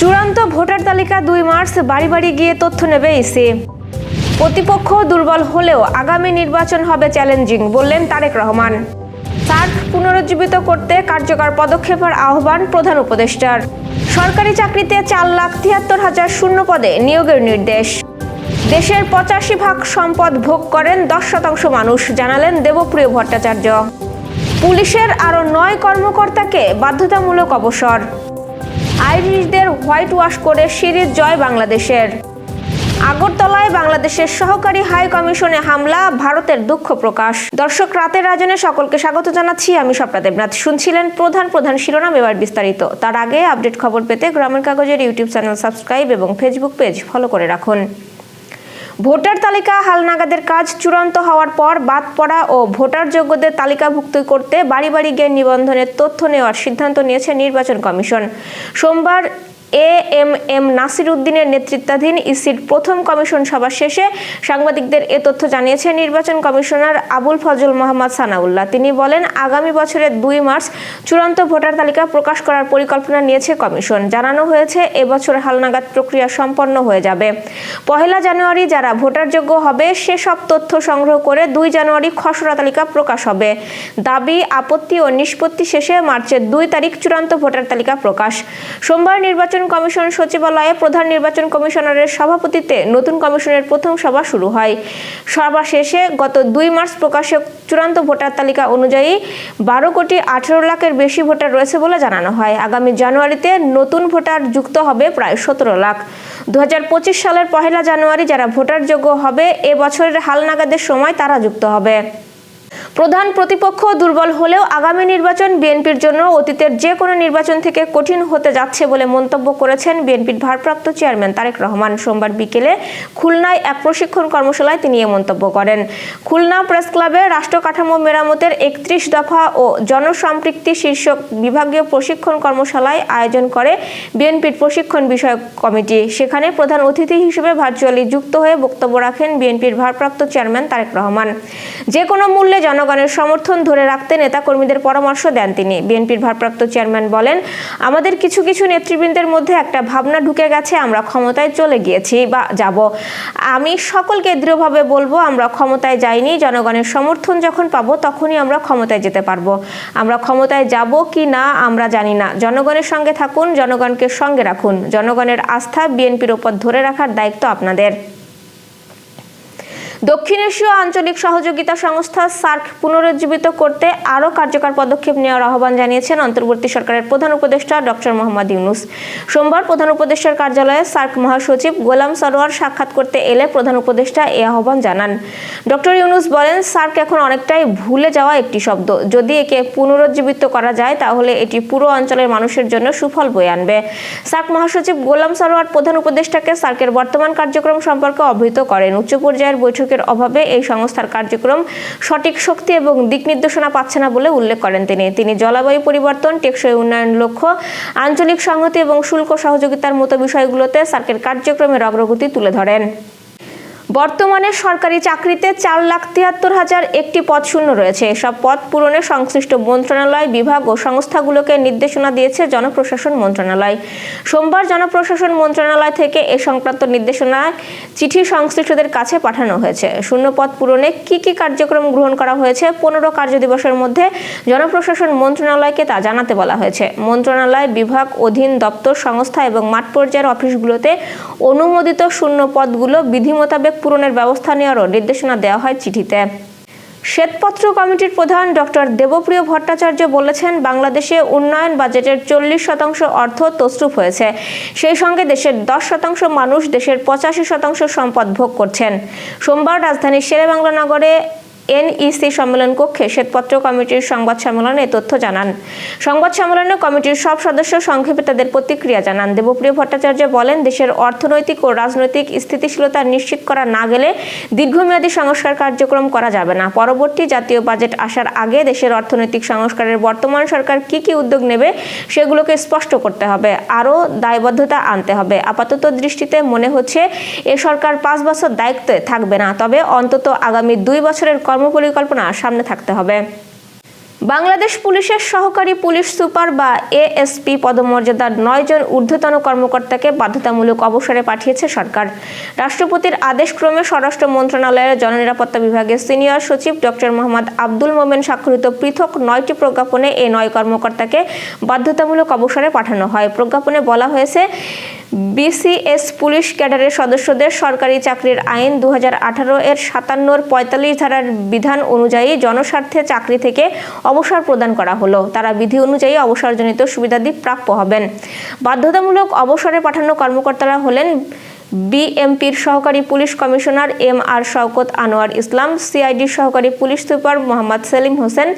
চূড়ান্ত ভোটার তালিকা দুই মার্চ বাড়ি বাড়ি গিয়ে তথ্য নেবে ইসি। প্রতিপক্ষ দুর্বল হলেও আগামী নির্বাচন হবে চ্যালেঞ্জিং, বললেন তারেক রহমান। সার্ক পুনরুজ্জীবিত করতে কার্যকর পদক্ষেপের আহ্বান প্রধান উপদেষ্টার। সরকারি চাকরিতে চার লাখ তিয়াত্তর হাজার শূন্য পদে নিয়োগের নির্দেশ। দেশের পঁচাশি ভাগ সম্পদ ভোগ করেন দশ শতাংশ মানুষ, জানালেন দেবপ্রিয় ভট্টাচার্য। পুলিশের আরও নয় কর্মকর্তাকে বাধ্যতামূলক অবসর। আইরিশদের হোয়াইট ওয়াশ করে সিরিজ জয় বাংলাদেশের। আগরতলায় বাংলাদেশের সহকারী হাই কমিশনে হামলা, ভারতের দুঃখ প্রকাশ। দর্শক, রাতের রাজনে সকলকে স্বাগত জানাচ্ছি। আমি স্বপ্না দেবনাথ। শুনছিলেন প্রধান প্রধান শিরোনাম, এবার বিস্তারিত। তার আগে আপডেট খবর পেতে গ্রামের কাগজের ইউটিউব চ্যানেল সাবস্ক্রাইব এবং ফেসবুক পেজ ফলো করে রাখুন। ভোটার তালিকা, হালনাগাদের কাজ চূড়ান্ত হওয়ার পর বাদ পড়া ও ভোটার যোগ্যদের তালিকাভুক্ত করতে বাড়ি বাড়ি গিয়ে নিবন্ধনের তথ্য নেওয়ার সিদ্ধান্ত নিয়েছে নির্বাচন কমিশন। সোমবার এ এম এম নাসির উদ্দিনের নেতৃত্বাধীন ইসির প্রথম কমিশন সভা শেষে সাংবাদিকদের এ তথ্য জানিয়েছে নির্বাচন কমিশনার আবুল ফজল মোহাম্মদ সানাউল্লাহ। তিনি বলেন, আগামী বছরের দুই মার্চ চূড়ান্ত ভোটার তালিকা প্রকাশ করার পরিকল্পনা নিয়েছে কমিশন। জানানো হয়েছে, এবছর হালনাগাদ প্রক্রিয়া সম্পন্ন হয়ে যাবে। পহেলা জানুয়ারি যারা ভোটারযোগ্য হবে, সেসব তথ্য সংগ্রহ করে দুই জানুয়ারি খসড়া তালিকা প্রকাশ হবে। দাবি, আপত্তি ও নিষ্পত্তি শেষে মার্চের দুই তারিখ চূড়ান্ত ভোটার তালিকা প্রকাশ। সোমবার নির্বাচন কমিশন সচিবালয়ে প্রধান নির্বাচন কমিশনারের সভাপতিত্বে নতুন কমিশনের প্রথম সভা শুরু হয়। সভা শেষে গত দুই মার্চ প্রকাশে চূড়ান্ত ভোটার তালিকা অনুযায়ী বারো কোটি আঠেরো লাখের বেশি ভোটার রয়েছে বলে জানানো হয়। আগামী জানুয়ারিতে নতুন ভোটার যুক্ত হবে প্রায় সতেরো লাখ। দু হাজার পঁচিশ সালের পহেলা জানুয়ারি যারা ভোটার যোগ্য হবে, এ বছরের হালনাগাদের সময় তারা যুক্ত হবে। প্রধান প্রতিপক্ষ দুর্বল হলেও আগামী নির্বাচন বিএনপির জন্য অতীতের যে কোনো নির্বাচন থেকে কঠিন হতে যাচ্ছে বলে মন্তব্য করেছেন বিএনপির ভারপ্রাপ্ত চেয়ারম্যান তারেক রহমান। সোমবার বিকেলে খুলনায় এক প্রশিক্ষণ কর্মশালায় তিনি এ মন্তব্য করেন। খুলনা প্রেস ক্লাবে রাষ্ট্র কাঠামো মেরামতের একত্রিশ দফা ও জনসম্পৃক্তি শীর্ষক বিভাগীয় প্রশিক্ষণ কর্মশালায় আয়োজন করে বিএনপির প্রশিক্ষণ বিষয়ক কমিটি। সেখানে প্রধান অতিথি হিসেবে ভার্চুয়ালি যুক্ত হয়ে বক্তব্য রাখেন বিএনপির ভারপ্রাপ্ত চেয়ারম্যান তারেক রহমান। যে কোনো মূল্যে জনগণের সমর্থন ধরে রাখতে নেতাকর্মীদের পরামর্শ দেন তিনি। বিএনপির ভারপ্রাপ্ত চেয়ারম্যান বলেন, আমাদের কিছু কিছু নেতৃবৃন্দের মধ্যে একটা ভাবনা ঢুকে গেছে, আমরা ক্ষমতায় চলে গিয়েছি বা যাব। আমি সকলকে দৃঢ়ভাবে বলব, আমরা ক্ষমতায় যাইনি, জনগণের সমর্থন যখন পাবো তখনই আমরা ক্ষমতায় যেতে পারব। আমরা ক্ষমতায় যাব কি না, আমরা জানি না। জনগণের সঙ্গে থাকুন, জনগণকে সঙ্গে রাখুন। জনগণের আস্থা বিএনপির ওপর ধরে রাখার দায়িত্ব আপনাদের। দক্ষিণ এশীয় আঞ্চলিক সহযোগিতা সংস্থা সার্ক পুনরুজ্জীবিত করতে আরও কার্যকর পদক্ষেপ নেওয়ার আহ্বান জানিয়েছেন অন্তর্বর্তী সরকারের প্রধান উপদেষ্টা ডক্টর মোহাম্মদ ইউনুস। সোমবার প্রধান উপদেষ্টার কার্যালয়ে সার্ক মহাসচিব গোলাম সরোয়ার সাক্ষাৎ করতে এলে প্রধান উপদেষ্টা এ আহ্বান জানান। ডক্টর ইউনুস বলেন, সার্ক এখন অনেকটাই ভুলে যাওয়া একটি শব্দ। যদি একে পুনরুজ্জীবিত করা যায়, তাহলে এটি পুরো অঞ্চলের মানুষের জন্য সুফল বয়ে আনবে। সার্ক মহাসচিব গোলাম সরোয়ার প্রধান উপদেষ্টাকে সার্কের বর্তমান কার্যক্রম সম্পর্কে অবহিত করেন। উচ্চ পর্যায়ের বৈঠক বৈঠকের অভাবে এই সংস্থার কার্যক্রম সঠিক শক্তি এবং দিক নির্দেশনা পাচ্ছে না বলে উল্লেখ করেন তিনি। তিনি জলবায়ু পরিবর্তন, টেকসই উন্নয়ন লক্ষ্য, আঞ্চলিক সংহতি এবং শুল্ক সহযোগিতার মতো বিষয়গুলোতে সার্কের কার্যক্রমের অগ্রগতি তুলে ধরেন। বর্তমানে সরকারি চাকরিতে চার লাখ তিয়াত্তর হাজার একটি পদ শূন্য রয়েছে। এসব পদ পূরণে সংশ্লিষ্ট মন্ত্রণালয়, বিভাগ ও সংস্থাগুলোকে নির্দেশনা দিয়েছে জনপ্রশাসন মন্ত্রণালয়। সোমবার জনপ্রশাসন মন্ত্রণালয় থেকে এ সংক্রান্ত নির্দেশনায় চিঠি সংশ্লিষ্টদের কাছে পাঠানো হয়েছে। শূন্য পদ পূরণে কি কি কার্যক্রম গ্রহণ করা হয়েছে, পনেরো কার্যদিবসের মধ্যে জনপ্রশাসন মন্ত্রণালয়কে তা জানাতে বলা হয়েছে। মন্ত্রণালয়, বিভাগ, অধীন দপ্তর, সংস্থা এবং মাঠ পর্যায়ের অফিসগুলোতে অনুমোদিত শূন্য পদগুলো বিধি মোতাবেক পূরণের ব্যবস্থা নেওয়ারও নির্দেশনা দেওয়া হয় চিঠিতে। শ্বেতপত্র কমিটির প্রধান ডক্টর দেবপ্রিয় ভট্টাচার্য বলেছেন, বাংলাদেশে উন্নয়ন বাজেটের চল্লিশ শতাংশ অর্থ তসরুপ হয়েছে। সেই সঙ্গে দেশের দশ শতাংশ মানুষ দেশের পঁচাশি শতাংশ সম্পদ ভোগ করছেন। সোমবার রাজধানীর শেরেবাংলা নগরে এনইসি সম্মেলন কক্ষে শ্বেতপত্র কমিটির সংবাদ সম্মেলনে তথ্য জানান। সংবাদ সম্মেলনে কমিটির সব সদস্য সংক্ষেপে তাদের প্রতিক্রিয়া জানান। দেবপ্রিয় ভট্টাচার্য বলেন, দেশের অর্থনৈতিক ও রাজনৈতিক স্থিতিশীলতা নিশ্চিত করা না গেলে দীর্ঘমেয়াদী সংস্কার কার্যক্রম করা যাবে না। পরবর্তী জাতীয় বাজেট আসার আগে দেশের অর্থনৈতিক সংস্কারের বর্তমান সরকার কি কি উদ্যোগ নেবে সেগুলোকে স্পষ্ট করতে হবে, আরও দায়বদ্ধতা আনতে হবে। আপাতত দৃষ্টিতে মনে হচ্ছে, এ সরকার পাঁচ বছর দায়িত্বে থাকবে না। তবে অন্তত আগামী দুই বছরের কর্মপরিকল্পনা সামনে থাকতে হবে। বাংলাদেশ পুলিশের সহকারী পুলিশ সুপার বা এএসপি পদমর্যাদার নয়জন ঊর্ধ্বতন কর্মকর্তাকে বাধ্যতামূলক অবসরে পাঠিয়েছে সরকার। রাষ্ট্রপতির আদেশক্রমে স্বরাষ্ট্র মন্ত্রণালয়ের জননিরাপত্তা বিভাগের সিনিয়র সচিব ডক্টর মোহাম্মদ আব্দুল মোমেন স্বাক্ষরিত পৃথক নয়টি প্রজ্ঞাপনে এই নয় কর্মকর্তাকে বাধ্যতামূলক অবসরে পাঠানো হয়। প্রজ্ঞাপনে বলা হয়েছে বিসিএস পুলিশ ক্যাডারের সদস্যদের সরকারি চাকরির আইন দু হাজার আঠারো এর সাতান্নর পঁয়তাল্লিশ ধারার বিধান অনুযায়ী জনস্বার্থে চাকরি থেকে অবসর প্রদান করা হলো। তারা বিধি অনুযায়ী অবসরজনিত সুবিধাদি প্রাপ্য হবেন। বাধ্যতামূলক অবসরে পাঠানো কর্মকর্তারা হলেন বিএমপির সহকারী police commissioner M R Shawkat Anwar Islam, সিআইডির সহকারী police super Mohammad Selim Hossain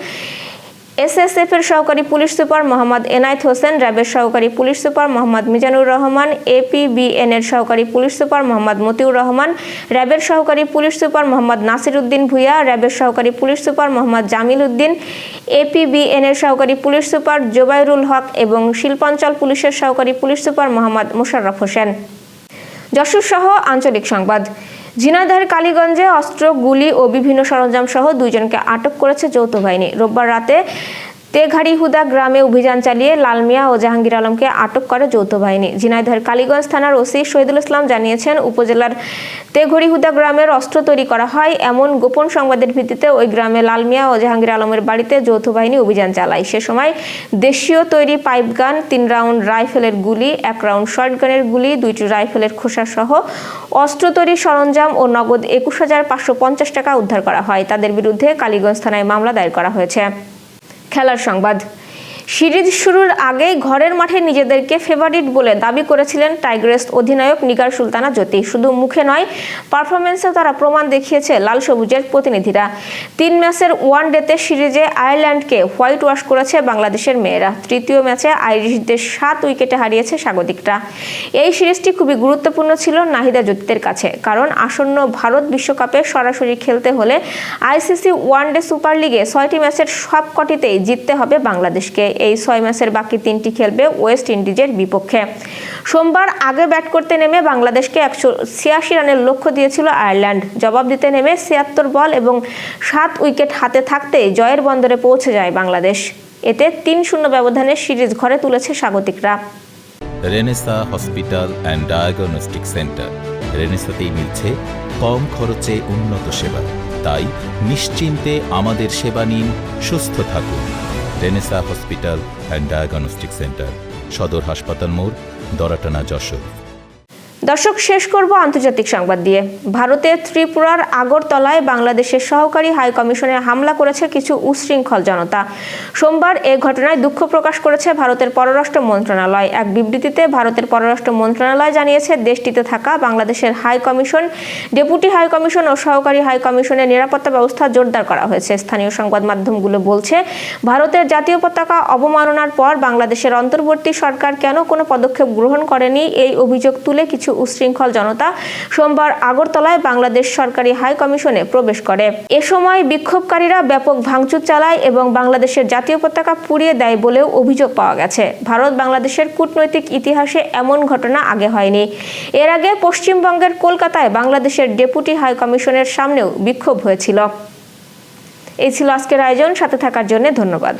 SSF এর সহকারী পুলিশ সুপার মোহাম্মদ এনায়েত হোসেন, র্যাবের সহকারী police super Mohammad Mizanur Rahman APBN এর সহকারী পুলিশ সুপার মোহাম্মদ মতিউর রহমান, র্যাবের সহকারী পুলিশ সুপার মোহাম্মদ নাসির উদ্দিন ভুইয়া, র্যাবের সহকারী police super Mohammad Jamil Uddin APBN এর সহকারী পুলিশ সুপার জোবাইরুল হক এবং শিল্পাঞ্চল পুলিশের সহকারী পুলিশ সুপার মোহাম্মদ মোশাররফ হোসেন। যশোর সহ আঞ্চলিক সংবাদ। ঝিনাইদহের কালীগঞ্জে অস্ত্র, গুলি ও বিভিন্ন সরঞ্জাম সহ দুইজনকে আটক করেছে যৌথ বাহিনী রোববার রাতে তেঘাড়িহুদা গ্রামে অভিযান চালিয়ে লালমিয়া ও জাহাঙ্গীর আলমকে আটক করে যৌথ বাহিনী। ঝিনাইদহের কালীগঞ্জ থানার ওসি শহীদুল ইসলাম জানিয়েছেন, উপজেলার তেঘড়িহুদা গ্রামের অস্ত্র তৈরি করা হয় এমন গোপন সংবাদের ভিত্তিতে ওই গ্রামে লালমিয়া ও জাহাঙ্গীর আলমের বাড়িতে যৌথ বাহিনী অভিযান চালায়। সে সময় দেশীয় তৈরি পাইপ গান, তিন রাউন্ড রাইফেলের গুলি, এক রাউন্ড শর্ট গানের গুলি, দুইটি রাইফেলের খোসা সহ অস্ত্র তৈরি সরঞ্জাম ও নগদ একুশ হাজার পাঁচশো পঞ্চাশ টাকা উদ্ধার করা হয়। তাদের বিরুদ্ধে কালীগঞ্জ থানায় মামলা দায়ের করা হয়েছে। খেলার সংবাদ। সিরিজ শুরুর আগেই ঘরের মাঠে নিজেদেরকে ফেভারিট বলে দাবি করেছিলেন টাইগ্রেস অধিনায়ক নিগার সুলতানা জ্যোতি। শুধু মুখে নয় পারফরমেন্সেও তারা প্রমাণ দেখিয়েছে লাল সবুজের প্রতিনিধিরা। তিন ম্যাচের ওয়ান ডেতে সিরিজে আয়ারল্যান্ডকে হোয়াইট ওয়াশ করেছে বাংলাদেশের মেয়েরা। তৃতীয় ম্যাচে আইরিশদের সাত উইকেটে হারিয়েছে স্বাগতিকরা। এই সিরিজটি খুবই গুরুত্বপূর্ণ ছিল নাহিদা জ্যোতিদের কাছে, কারণ আসন্ন ভারত বিশ্বকাপে সরাসরি খেলতে হলে আইসিসি ওয়ান ডে সুপার লিগে ছয়টি ম্যাচের সবকটিতেই জিততে হবে বাংলাদেশকে। এই ছয় ম্যাচের বাকি তিনটি খেলবে ওয়েস্ট ইন্ডিজের বিপক্ষে। সোমবার আগে ব্যাট করতে নেমে বাংলাদেশকে একশো ছিয়াশি রানের লক্ষ্য দিয়েছিল আয়ারল্যান্ড। জবাব দিতে নেমে ছিয়াত্তর বল এবং সাত উইকেট হাতে থাকতেই জয়ের বন্দরে পৌঁছে যায় বাংলাদেশ। এতে তিন শূন্য ব্যবধানে সিরিজ ঘরে তুলেছে স্বাগতিকরা। Renaissance hospital and diagnostic centre. রেনেসাতেই মিলছে কম খরচে উন্নত সেবা। তাই নিশ্চিন্তে আমাদের সেবা নিন, সুস্থ থাকুন। Renaissance hospital and diagnostic centre সদর হাসপাতাল মোড় দরাটানা যশোর। দর্শক, শেষ করব আন্তর্জাতিক সংবাদ দিয়ে। ভারতের ত্রিপুরার আগরতলায় বাংলাদেশের সহকারী হাই কমিশনে হামলা করেছে কিছু উশৃঙ্খল জনতা। সোমবার এ ঘটনায় দুঃখ প্রকাশ করেছে ভারতের পররাষ্ট্র মন্ত্রণালয়। এক বিবৃতিতে ভারতের পররাষ্ট্র মন্ত্রণালয় জানিয়েছে, দেশটিতে থাকা বাংলাদেশের high commission, deputy high commission ও সহকারী হাই কমিশনের নিরাপত্তা ব্যবস্থা জোরদার করা হয়েছে। স্থানীয় সংবাদ মাধ্যমগুলো বলছে, ভারতের জাতীয় পতাকা অবমাননার পর বাংলাদেশের অন্তর্বর্তী সরকার কেন কোনো পদক্ষেপ গ্রহণ করেনি? এই অভিযোগ তুলে কিছু উশৃঙ্খল জনতা সোমবার আগরতলায় বাংলাদেশ সরকারি হাই কমিশনে প্রবেশ করে। এ সময় বিক্ষোভকারীরা ব্যাপক ভাঙচুর চালায় এবং বাংলাদেশের জাতীয় পতাকা পুড়িয়ে দেয় বলেও অভিযোগ পাওয়া গেছে। ভারত বাংলাদেশের কূটনৈতিক ইতিহাসে এমন ঘটনা আগে হয়নি। এর আগে পশ্চিমবঙ্গের কলকাতায় বাংলাদেশের ডেপুটি হাই কমিশনের সামনেও বিক্ষোভ হয়েছিল। এই ছিল আজকের আয়োজন। সাথে থাকার জন্য ধন্যবাদ।